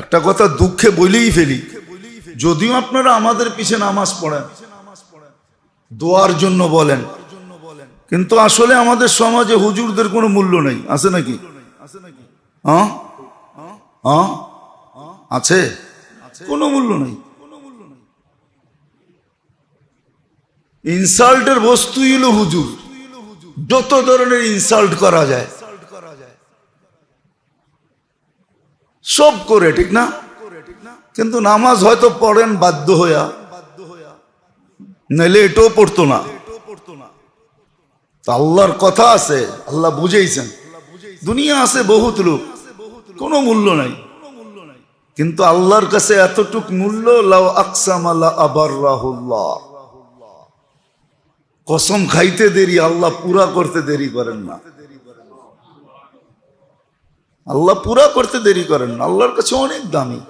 একটা কথা দুঃখে বলেই ফেলি। যদিও আপনারা আমাদের পিছে নামাজ পড়েন, দোয়ার জন্য বলেন, কিন্তু আসলে আমাদের সমাজে হুজুরদের কোনো মূল্য নেই। আছে নাকি? হ্যাঁ? হ্যাঁ? আছে? কোনো মূল্য নেই। ইনসাল্টের বস্তুই হলো হুজুর। যত ধরনের ইনসাল্ট করা যায়। সব করে, ঠিক না? কিন্তু নামাজ হয়তো পড়েন বাধ্য হইয়া। নাইলে এটাও পড়তো না। আল্লাহর কথা আছে, আল্লাহ বুঝেইছেন। দুনিয়া আছে বহুত লোক, কোনো মূল্য নাই। কিন্তু আল্লাহর কাছে এতটুক মূল্য, লাউ আকসাম আল্লাহ আবার রাহুল্লাহ কসম খাইতে দেরি, আল্লাহ পুরা করতে দেরি করেন না। আল্লাহ পুরা করতে দেরি করেন আল্লাহর কাছে অনেক দামি।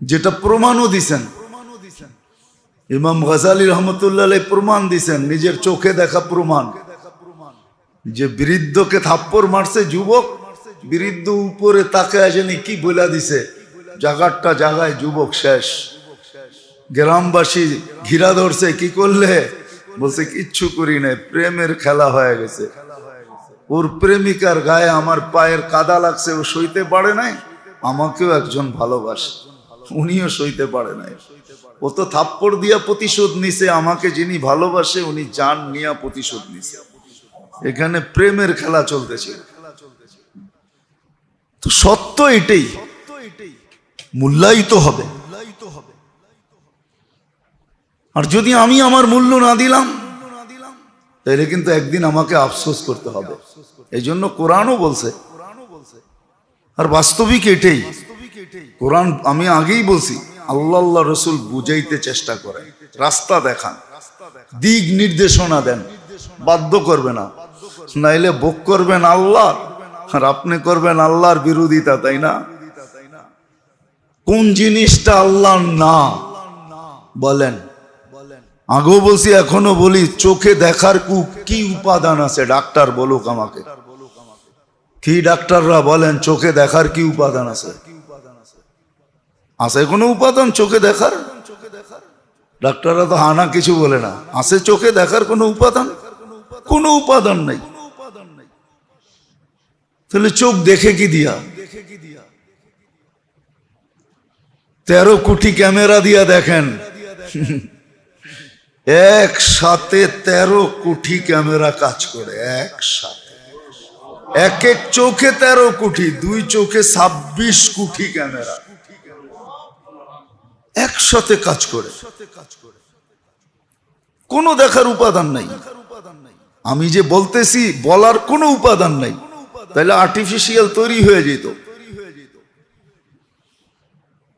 যেটা প্রমাণও দিছেন। ইমাম গজালি রহমতুল্লাহ প্রমাণ দিছেন, নিজের চোখে দেখা প্রমাণ। যে বৃদ্ধকে থাপ্পড় মারছে যুবক, বৃদ্ধ উপরে তাকে আসেনি কি বলে দিছে। জাগারটা জাগায় যুবক শেষ। গ্রামবাসী ঘিরা ধরছে, কি করলে? বলছে, কিচ্ছু করি নাই, প্রেমের খেলা হয়ে গেছে। ওর প্রেমিকার গায়ে আমার পায়ের কাদা লাগছে, ও সইতে পারে নাই? আমাকেও একজন ভালোবাসে, উনিও সইতে পারে নাই। ও তো থাপ্পড় দিয়া প্রতিশোধ নিছে, আমাকে যিনি ভালোবাসে, উনি জান নিয়া প্রতিশোধ নিছে। এখানে প্রেমের খেলা চলতেছে। তো সত্য এটাই, মূল্যায়িত হবে। আর যদি আমি আমার মূল্য না দিলাম তাহলে কিন্তু একদিন আমাকে আফসোস করতে হবে। এই জন্য কোরআনও বলছে। আর বাস্তবিক এটাই। কোরআন আমি আগেই বলছি, আল্লাহ আল্লাহ রসুল বুঝাইতে চেষ্টা করে রাস্তা দেখান, দিক নির্দেশনা দেন, বাধ্য করবে না। নাইলে ভোগ করবেন আল্লাহ, আর আপনি করবেন আল্লাহর বিরোধিতা, তাই না? কোন জিনিসটা আল্লাহ না বলেন। আগেও বলছি এখনও বলি, চোখে দেখার কু কি উপাদান আছে? ডাক্তার বলুক আমাকে। কি ডাক্তাররা বলেন, চোখে দেখার কি উপাদান আছে? আছে কোনো উপাদান চোখে দেখার? ডাক্তাররা তো হানা কিছু বলে না। আছে চোখে দেখার কোনো উপাদান? কোনো উপাদান নাই। তাহলে চোখ দেখে কি দিয়া? তেরো কোটি ক্যামেরা দিয়া দেখেন। একসাথে তেরো কোটি ক্যামেরা কাজ করে, একসাথে। এক এক চোখে তেরো কোটি দুই চোখে ছাব্বিশ কোটি ক্যামেরা। একসাথে কাজ করে। কোনো দেখার উপাদান নাই। আমি যে বলতেছি, বলার কোনো উপাদান নাই। তাহলে আর্টিফিশিয়াল তৈরি হয়ে যেত।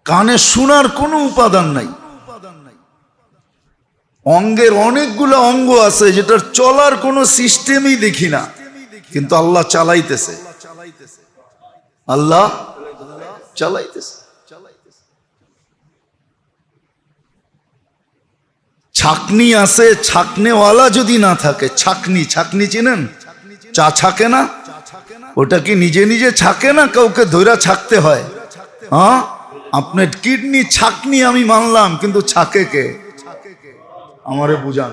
কানে শোনার কোনো উপাদান নাই। অঙ্গের অনেকগুলো অঙ্গ আছে যেটার চলার কোনো সিস্টেমই দেখি না। কিন্তু আল্লাহ চালাইতেছে। আল্লাহ চালাইতেছে। ছাকনি আছে, ছাকনেওয়ালা যদি না থাকে, ছাকনি ছাকনি চিনেন? চা ছাকে না? ওটা কি নিজে নিজে ছাকে না কাউকে ধৈরা ছাকতে হয়? হ্যাঁ? আপনার কিডনি ছাকনি আমি মানলাম, কিন্তু ছাকে কে? আমারে বুঝান।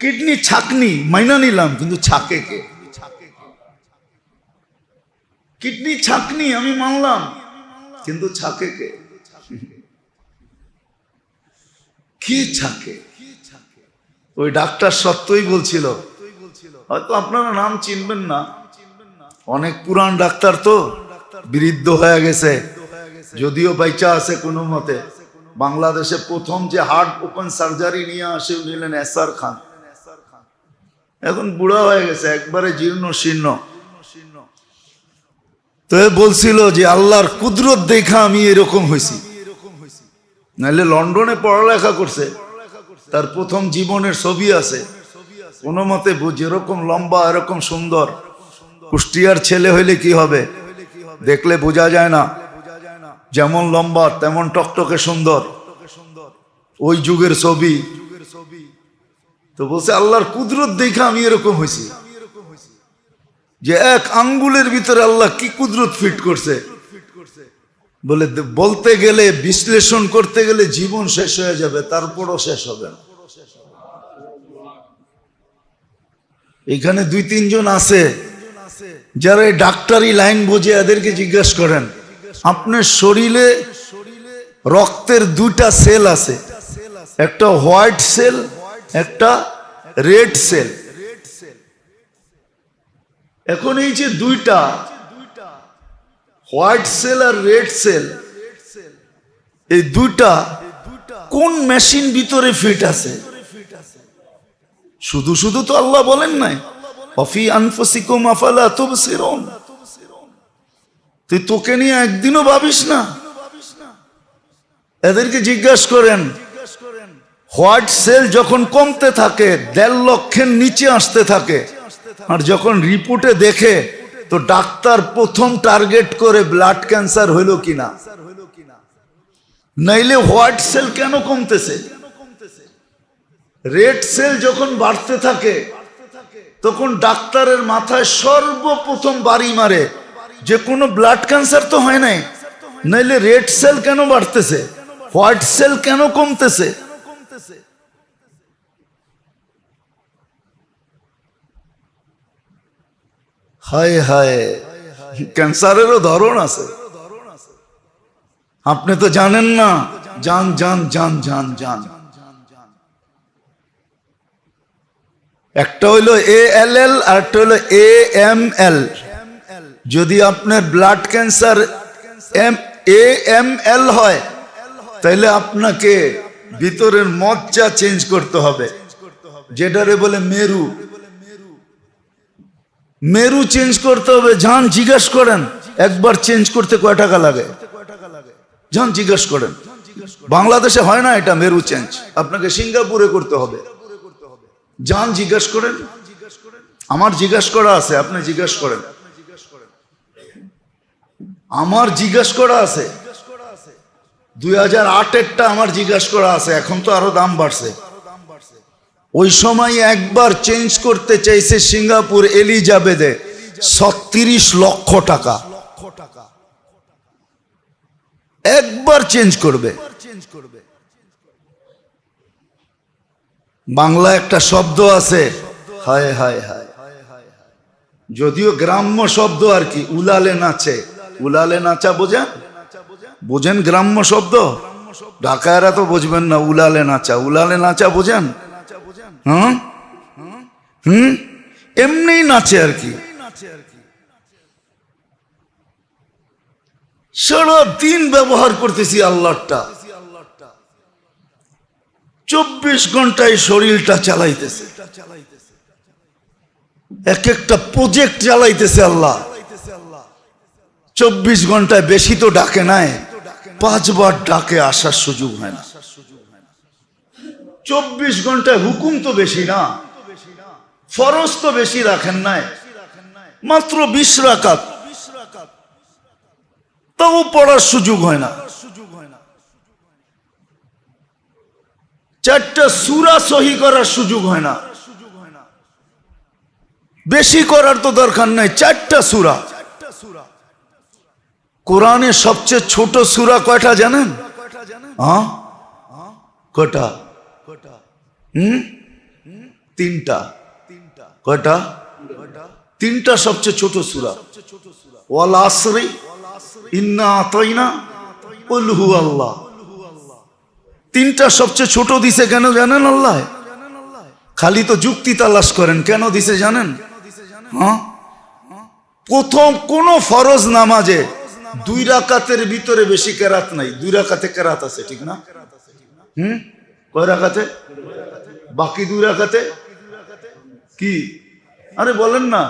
কিডনি ছাকনি, মাইনা নিলাম, কিন্তু ছাকে কে? কিডনি ছাকনি, আমি মানলাম, কিন্তু ছাকে কে? কি ছাকে? ওই ডাক্তার সত্যই বলছিল, হয়তো আপনারা নাম চিনবেন না। অনেক পুরান ডাক্তার তো, বৃদ্ধ হয়ে গেছে, যদিও বাইচা আছে কোনো মতে। বাংলাদেশে প্রথম যে হার্ট ওপেন সার্জারি নিয়ে আসে উনি হলেন এসআর খান। এখন বুড়া হয়ে গেছে, একবারে জীর্ণ শীর্ণ। তো বলছিল যে আল্লাহর কুদরত দেখা আমি এরকম হয়েছি। নাহলে লন্ডনে পড়ালেখা করছে, তার প্রথম জীবনের ছবি আছে। কোনো মতে যেরকম লম্বা, এরকম সুন্দর। কুষ্টিয়ার ছেলে হইলে কি হবে? দেখলে বোঝা যায় না। যেমন লম্বা, তেমন টকটকে সুন্দর। ওই যুগের ছবি। তো বলছে, আল্লাহর কুদরত দেখে আমি এরকম হয়েছি। যে এক আঙ্গুলের ভিতরে আল্লাহ কি কুদরত ফিট করছে। বলে, বলতে গেলে, বিশ্লেষণ করতে গেলে জীবন শেষ হয়ে যাবে, তারপরও শেষ হবে এখানে দুই তিনজন আছে, যারা ডাক্তারি লাইন বুঝে এদেরকে জিজ্ঞেস করেন। আপনার শরীরে রক্তের দুইটা সেল আছে। একটা হোয়াইট সেল, একটা রেড সেল। এখন এই যে দুইটা, হোয়াইট সেল আর রেড সেল, এই দুইটা কোন মেশিন ভিতরে ফিট আছে? শুধু শুধু তো আল্লাহ বলেন নাই, অফি আনফসিকুম আফালা তুবসিরুন। তুই তোকে নিয়ে একদিনও ভাবিস না। এদেরকে জিজ্ঞাসা করেন, হোয়াইট সেল যখন কমতে থাকে, দেড় লক্ষের নিচে আসতে থাকে, আর যখন রিপোর্টে দেখে, তো ডাক্তার প্রথম টার্গেট করে ব্লাড ক্যান্সার হইল কিনা। নাইলে হোয়াইট সেল কেন কমতেছে? রেড সেল যখন বাড়তে থাকে, তখন ডাক্তারের মাথায় সর্বপ্রথম বাড়ি মারে যে কোনো ব্লাড ক্যান্সার তো হয় নাই। নাইলে রেড সেল কেন বাড়তেছে? হোয়াইট সেল কেন কমতেছে? হায় হায়, ক্যান্সারেরও ধরন আছে। আপনি তো জানেন না। জান জান জান জান জান একটা হইল এ এল এল আর একটা হইল এ এম এল যদি আপনার blood cancer M A M L হয়, তাহলে আপনাকে ভিতরের মজ্জা চেঞ্জ করতে হবে। যেটারে বলে মেরু। মেরু চেঞ্জ করতে হবে। যান জিজ্ঞেস করেন। একবার চেঞ্জ করতে কয় টাকা লাগে? যান জিজ্ঞেস করেন। বাংলাদেশে হয় না এটা মেরু চেঞ্জ আপনাকে সিঙ্গাপুরে করতে হবে। যান জিজ্ঞেস করেন। আমার জিজ্ঞেস করা আছে, আপনি জিজ্ঞেস করেন। আমার জিজ্ঞেস করা আছে। দুই হাজার আটেরটা আমার জিজ্ঞেস করা আছে, এখন তো আরও দাম বাড়ছে। ওই সময় একবার চেঞ্জ করতে চাইছে সিঙ্গাপুর এলিজাবেথে ছত্রিশ লক্ষ টাকা। একবার চেঞ্জ করবে। বাংলা একটা শব্দ আছে, হায় হায় হায়। যদিও গ্রাম্য শব্দ আর কি, উলালে নাচে। উলালে নাচা বোঝেন? বোঝেন গ্রাম্য শব্দ? ঢাকায়রা তো বুঝবেন না উলালে নাচা। উলালে নাচা বোঝেন? হুম? এমনিই নাচে আর কি। দিন ব্যবহার করতেছি আল্লাহটা চব্বিশ ঘন্টায় শরীরটা চালাইতেছে। এক একটা প্রজেক্ট চালাইতেছে আল্লাহ। চব্বিশ ঘন্টায় বেশি তো ডাকে নাই, পাঁচবার ডাকে আসার সুযোগ হয় না। চব্বিশ ঘন্টায় হুকুম তো বেশি না, ফরজ তো বেশি রাখেন নাই, মাত্র বিশ রাকাত। তাও পড়ার সুযোগ হয় না। চারটা সুরা সহি করার সুযোগ হয় না। বেশি করার তো দরকার নাই, চারটা সুরা। কোরআনে সবচেয়ে ছোট সুরা কয়টা জানেন? কটা তিনটা। কয়টা? তিনটা সবচেয়ে ছোট সুরা। ওয়াল আসরি, ইন্না আতাইনা, কুল হু আল্লাহ তিনটা সবচেয়ে ছোট দিছে কেন জানেন আল্লাহ? খালি তো যুক্তি তালাশ করেন, কেন দিছে জানেন? হ্যাঁ প্রথম কোন ফরজ নামাজে দুই রাকাতের ভিতরে বেশি কেরাত নাই। দুই রাকাতে কেরাত আছে, ঠিক না? হুম? কয় রাকাতে? বাকি দুই রাকাতে? কি? আরে বলেন না।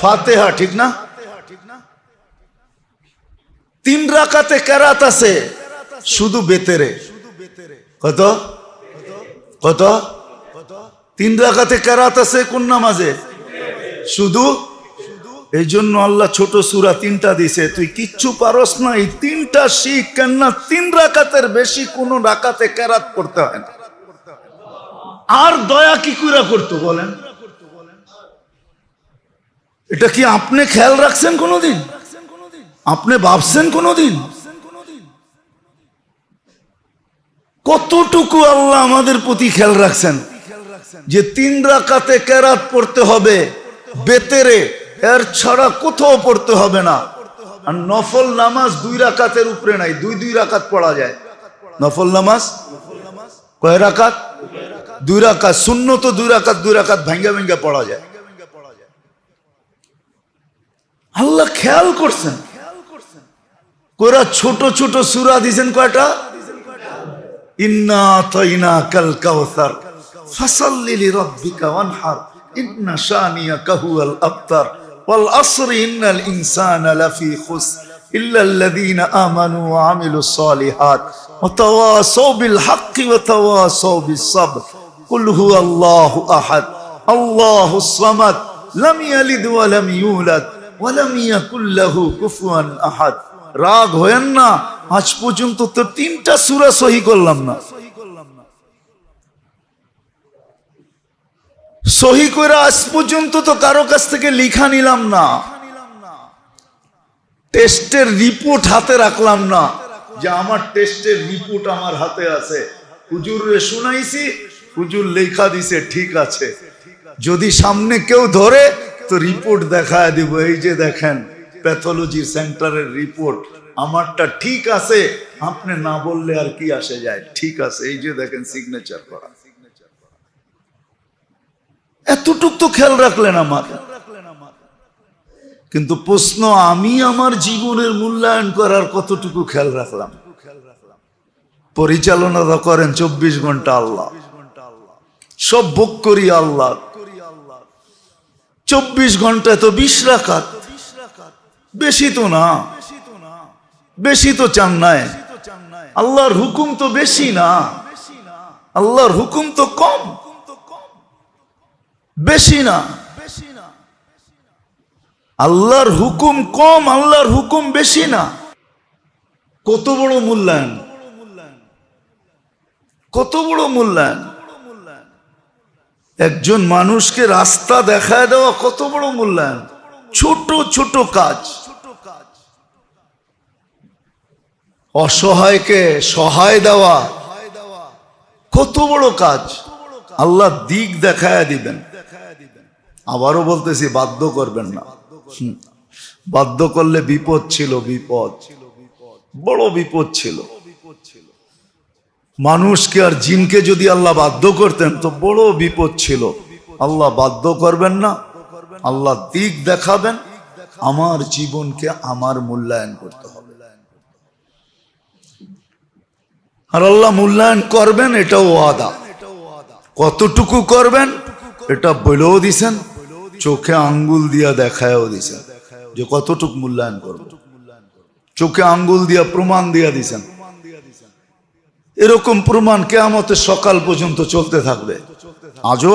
ফাতেহা, ঠিক না? তিন রাকাতে কেরাত আছে, শুধু বেতেরে। কত? কত? তিন রাকাতে কেরাত আছে কোন নামাজে? শুধু এই জন্য আল্লাহ ছোট সুরা তিনটা দিছে তুই কিচ্ছু পারস না, এই তিনটা শিখ, কেননা তিন রাকাতের বেশি কোন রাকাতে কেরাত করতে হয় না। আর দয়া কি কুরা করতো বলেন? এটা কি আপনি খেয়াল রাখছেন কোনোদিন? আপনি ভাবছেন কোনোদিন? কতটুকু আল্লাহ আমাদের প্রতি খেয়াল রাখছেন যে তিন রাকাতে কেরাত পড়তে হবে বেতেরে এর ছাড়া কোথাও পড়তে হবে না। আর নফল নামাজ দুই রাকাতের উপরে নাই, দুই দুই রাকাত পড়া যায়। নফল নামাজ? কয় রাকাত? দুই রাকাত। শূন্য তো দুই রাকাত দুই রাকাত ভাঙ্গা ভাঙ্গা পড়া যায়। আল্লাহ খেয়াল করছেন। কোরা ছোট ছোট সুরা দিছেন কয়টা? ইন্না তাইনা কাল কাউসার ওয়াল আসরি ইন্নাল ইনসানা লাফি খুস إلا الذين آمنوا وعملوا الصالحات وتواصوا بالحق وتواصوا بالصبر قل هو الله أحد الله الصمد لم يلد ولم يولد ولم يكن له كفوا أحد রাগ হয়েন না আজ পর্যন্ত তো তিনটা সুরা সহি করলাম না সহি করে আজ পর্যন্ত তো কারও কাছ থেকে লিখা নিলাম না। টেস্টের রিপোর্ট হাতে রাখলাম না। যে আমার টেস্টের রিপোর্ট আমার হাতে আছে। হুজুরে শুনাইছি, হুজুর লেখা দিছে, ঠিক আছে। যদি সামনে কেউ ধরে, তো রিপোর্ট দেখায় দিব। এই যে দেখেন, প্যাথোলজি সেন্টারের রিপোর্ট। আমারটা ঠিক আছে, আপনি না বললে আর কি আসে যায়? ঠিক আছে, এই যে দেখেন সিগনেচার করা। এতটুক তো খেয়াল রাখলেন আমার কিন্তু প্রশ্ন, আমি আমার জীবনের মূল্যায়ন করার কতটুকু খেয়াল রাখলাম? পরিচালনা তো করেন চব্বিশ ঘণ্টা আল্লাহ। সব ভোগ করি আল্লাহ। চব্বিশ ঘন্টায় তো বিশ রাখাত বেশি তো না। বেশি তো চান নাই। আল্লাহর হুকুম তো বেশি না। আল্লাহর হুকুম তো কম। বেশি না। আল্লাহর হুকুম কম, আল্লাহর হুকুম বেশি না। কত বড় মূল্যায়ন। কত বড় মূল্যায়ন। একজন মানুষকে রাস্তা দেখায় দেওয়া কত বড় মূল্যায়ন। ছোট ছোট কাজ। অসহায়কে সহায় দেওয়া কত বড় কাজ। আল্লাহ দিক দেখায় দিবেন। আবারও বলতেছি, বাধ্য করবেন না। বাধ্য করলে বিপদ ছিল বিপদ। ছিল বড় বিপদ ছিল। মানুষকে আর জিনকে যদি আল্লাহ বাধ্য করতেন, তো বড় বিপদ ছিল। আল্লাহ বাধ্য করবেন না। আল্লাহ দিক দেখাবেন। আমার জীবনকে আমার মূল্যায়ন করতে হবে। আর আল্লাহ মূল্যায়ন করবেন, এটাও আদা কতটুকু করবেন, এটা বলেও দিছেন। চোখে আঙ্গুল দিয়া দেখায়ও দিছেন যে কতটুক মূল্যায়ন করব। চোখে আঙ্গুল দিয়া প্রমাণ দিয়া দিছেন। এরকম প্রমাণ কেয়ামতের সকাল পর্যন্ত চলতে থাকবে। আজও